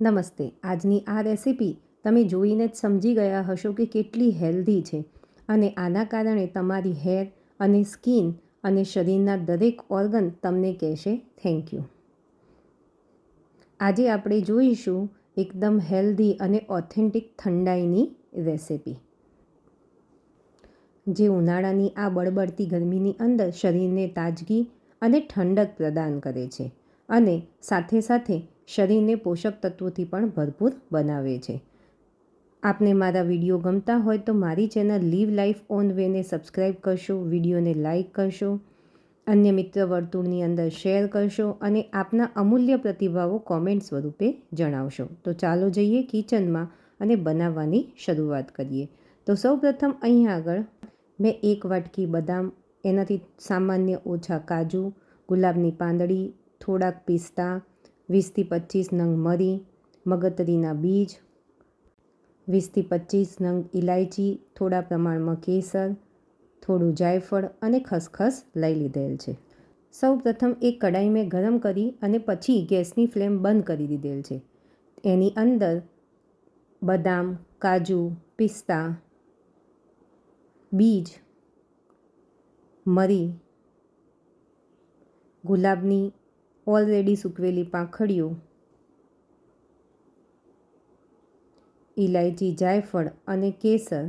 નમસ્તે, આજની આ રેસિપી તમે જોઈને જ સમજી ગયા હશો કે કેટલી હેલ્ધી છે અને આના કારણે તમારી હેર અને સ્કિન અને શરીરના દરેક ઓર્ગન તમને કહેશે થેન્ક યુ. આજે આપણે જોઈશું એકદમ હેલ્ધી અને ઓથેન્ટિક ઠંડાઈની રેસિપી. જે ઉનાળાની આ બળબડતી ગરમીની અંદર શરીરને તાજગી અને ઠંડક પ્રદાન કરે છે અને સાથે સાથે શરીરને પોષક તત્વોથી પણ ભરપૂર બનાવે છે. આપને મારા વીડિયો ગમતા હોય તો મારી ચેનલ લીવ લાઈફ ઓન વેને સબસ્ક્રાઈબ કરશો, વિડીયોને લાઈક કરશો, અન્ય મિત્ર વર્તુળની અંદર શેર કરશો અને આપના અમૂલ્ય પ્રતિભાવો કોમેન્ટ સ્વરૂપે જણાવશો. તો ચાલો જઈએ કિચનમાં અને બનાવવાની શરૂઆત કરીએ. તો સૌપ્રથમ અહીં આગળ મેં એક વાટકી બદામ, એનાથી સામાન્ય ઓછા કાજુ, ગુલાબની પાંદડી, થોડાક પિસ્તા વીસથી પચીસ નંગ મરી મગતરીના બીજ, વીસથી પચીસ નંગ ઇલાયચી થોડા પ્રમાણમાં કેસર, થોડું જાયફળ અને ખસખસ લઈ લીધેલ છે. સૌ પ્રથમ એક કડાઈ મેં ગરમ કરી અને પછી ગેસની ફ્લેમ બંધ કરી દીધેલ છે. એની અંદર બદામ, કાજુ, પિસ્તા, બીજ, મરી, ગુલાબની ઓલરેડી સૂકવેલી પાંખડીઓ ઇલાયચી જાયફળ અને કેસર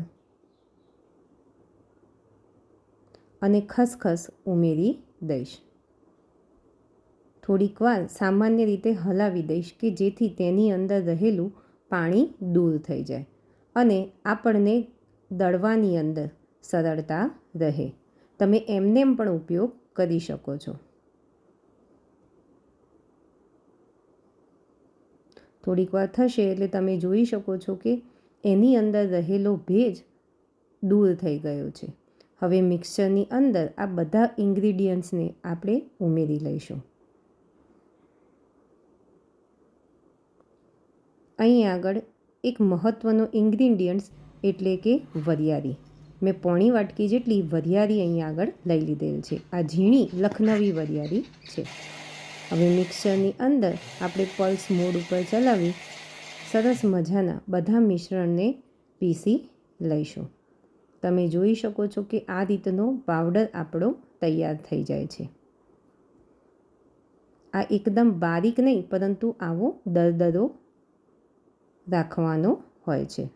અને ખસખસ ઉમેરી દઈશ. થોડીક વાર સામાન્ય રીતે હલાવી દઈશ કે જેથી તેની અંદર રહેલું પાણી દૂર થઈ જાય અને આપણને દળવાની અંદર સરળતા રહે. તમે એમનેમ પણ ઉપયોગ કરી શકો છો. થોડીક વાર થશે એટલે તમે જોઈ શકો છો કે એની અંદર રહેલો ભેજ દૂર થઈ ગયો છે. હવે મિક્સરની અંદર આ બધા ઇન્ગ્રીડિયન્ટ્સને આપણે ઉમેરી લઈશું. અહીં આગળ એક મહત્ત્વનો ઇન્ગ્રીડિયન્ટ્સ એટલે કે વરિયાળી. મેં પોણી વાટકી જેટલી વરિયાળી અહીં આગળ લઈ લીધેલ છે. આ ઝીણી લખનવી વરિયાળી છે. હવે મિક્સરની અંદર આપણે પલ્સ મોડ ઉપર ચલાવી સરસ મજાના બધા મિશ્રણને પીસી લઈશું. તમે જોઈ શકો છો કે આ રીતનો પાવડર આપણો તૈયાર થઈ જાય છે. આ એકદમ બારીક નહીં, પરંતુ આવો દરદરો રાખવાનો હોય છે.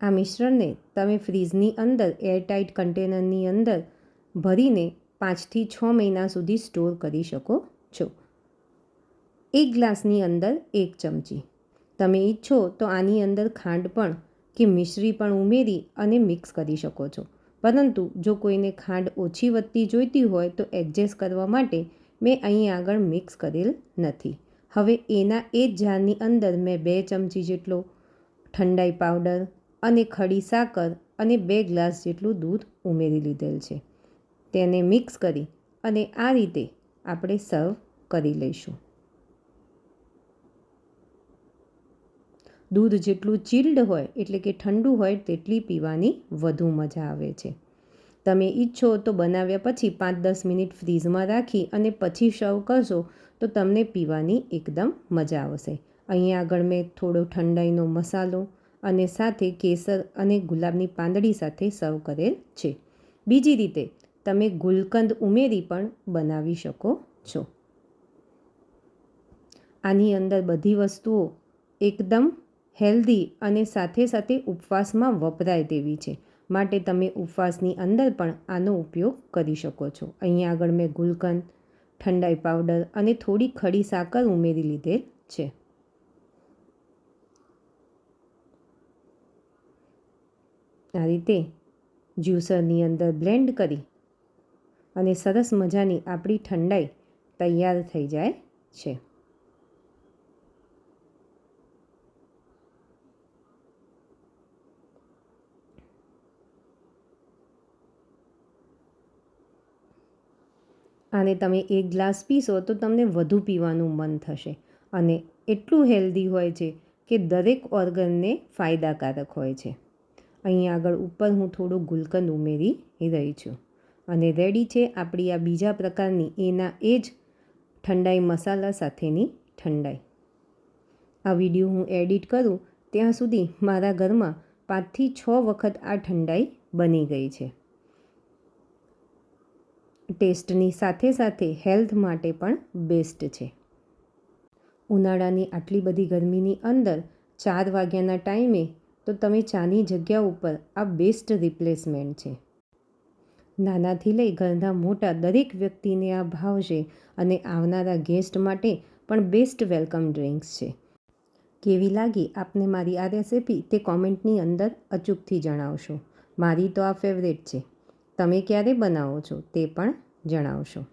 આ મિશ્રણને તમે ફ્રીજની અંદર એરટાઇટ કન્ટેનરની અંદર ભરીને પાંચથી છ મહિના સુધી સ્ટોર કરી શકો છો. એક ગ્લાસની અંદર એક ચમચી. તમે ઈચ્છો તો આની અંદર ખાંડ પણ કે મિશ્રી પણ ઉમેરી અને મિક્સ કરી શકો છો. પરંતુ જો કોઈને ખાંડ ઓછી વધતી જોઈતી હોય તો એડજસ્ટ કરવા માટે મેં અહીં આગળ મિક્સ કરેલ નથી. હવે એના એ જ જારની અંદર મેં બે ચમચી જેટલો ઠંડાઈ પાવડર અને ખડી સાકર અને બે ગ્લાસ જેટલું દૂધ ઉમેરી લીધેલ છે. તેને મિક્સ કરી અને આ રીતે આપણે સર્વ કરી લઈશું. દૂધ જેટલું ચિલ્ડ હોય એટલે કે ઠંડુ હોય તેટલી પીવાની વધુ મજા આવે છે. તમે ઈચ્છો તો બનાવ્યા પછી પાંચ દસ મિનિટ ફ્રીઝમાં રાખી અને પછી સર્વ કરશો તો તમને પીવાની એકદમ મજા આવશે. અહીંયા આગળ મેં થોડો ઠંડાઈનો મસાલો અને સાથે કેસર અને ગુલાબની પાંદડી સાથે સર્વ કરેલ છે. બીજી રીતે, તમે ગુલકંદ ઉમેરી પણ બનાવી શકો છો. આની અંદર બધી વસ્તુઓ એકદમ હેલ્ધી અને સાથે સાથે ઉપવાસમાં વપરાય તેવી છે. માટે તમે ઉપવાસની અંદર પણ આનો ઉપયોગ કરી શકો છો. અહીંયા આગળ મેં ગુલકંદ, ઠંડાઈ પાવડર અને થોડી ખડી સાકર ઉમેરી લીધેલ છે. આ રીતે જ્યુસરની અંદર બ્લેન્ડ કરી અને સરસ મજાની આપણી ઠંડાઈ તૈયાર થઈ જાય છે. અને તમે એક ગ્લાસ પીશો તો તમને વધુ પીવાનું મન થશે. અને એટલું હેલ્ધી હોય છે કે દરેક ઓર્ગનને ફાયદાકારક હોય છે. અહીં આગળ ઉપર હું થોડું ગુલકંદ ઉમેરી રહી છું. અને રેડી છે આપણી આ બીજા પ્રકારની, એના એ જ ઠંડાઈ મસાલા સાથેની ઠંડાઈ. આ વીડિયો હું એડિટ કરું, ત્યાં સુધી મારા ઘરમાં પાંચથી છ વખત આ ઠંડાઈ બની ગઈ છે. ટેસ્ટની સાથે સાથે હેલ્થ માટે પણ બેસ્ટ છે. ઉનાળાની આટલી બધી ગરમીની અંદર ચાર વાગ્યાના ટાઈમે તો તમે ચાની જગ્યા ઉપર આ બેસ્ટ રિપ્લેસમેન્ટ છે. નાનાથી લઈ ઘરના મોટા દરેક વ્યક્તિને આ ભાવશે અને આવનારા ગેસ્ટ માટે પણ બેસ્ટ વેલકમ ડ્રિંક્સ છે. કેવી લાગી આપને મારી આ રેસિપી તે કોમેન્ટની અંદર અચૂકથી જણાવશો. મારી તો આ ફેવરેટ છે. તમે ક્યારે બનાવો છો તે પણ જણાવશો.